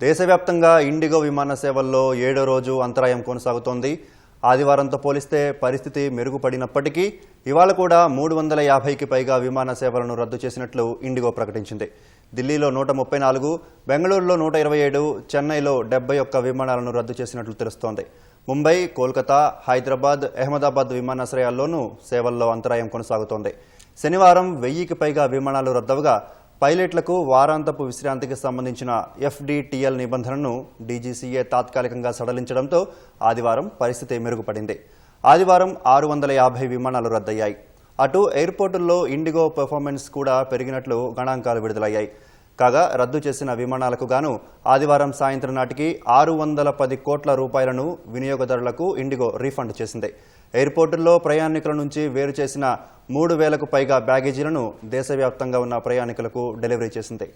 దేశవ్యాప్తంగా ఇండిగో విమాన సేవల్లో ఏడో రోజు అంతరాయం కొనసాగుతోంది. ఆదివారంతో పోలిస్తే పరిస్థితి మెరుగుపడినప్పటికీ ఇవాళ కూడా మూడు వందల యాభైకి పైగా విమాన సేవలను రద్దు చేసినట్లు ఇండిగో ప్రకటించింది. ఢిల్లీలో నూట ముప్పై నాలుగు బెంగళూరులో నూట ఇరవై ఏడు చెన్నైలో డెబ్బై ఒక్క విమానాలను రద్దు చేసినట్లు తెలుస్తోంది. ముంబై కోల్కతా హైదరాబాద్ అహ్మదాబాద్ విమానాశ్రయాల్లోనూ సేవల్లో అంతరాయం కొనసాగుతోంది. శనివారం వెయ్యికి పైగా విమానాలు రద్దవగా పైలట్లకు వారాంతపు విశ్రాంతికి సంబంధించిన ఎఫ్డిటిఎల్ నిబంధనను డీజీసీఏ తాత్కాలికంగా సడలించడంతో ఆదివారం పరిస్థితి మెరుగుపడింది. ఆదివారం ఆరు వందల యాభై విమానాలు రద్దయ్యాయి. అటు ఎయిర్పోర్టుల్లో ఇండిగో పెర్ఫార్మెన్స్ కూడా పెరిగినట్లు గణాంకాలు విడుదలయ్యాయి. కాగా రద్దు చేసిన విమానాలకు గాను ఆదివారం సాయంత్రం నాటికి ఆరు వందల పది కోట్ల రూపాయలను వినియోగదారులకు ఇండిగో రీఫండ్ చేసింది. ఎయిర్పోర్టుల్లో ప్రయాణికుల నుంచి వేరు చేసిన మూడు వేలకు పైగా బ్యాగేజీలను దేశవ్యాప్తంగా ఉన్న ప్రయాణికులకు డెలివరీ చేసింది.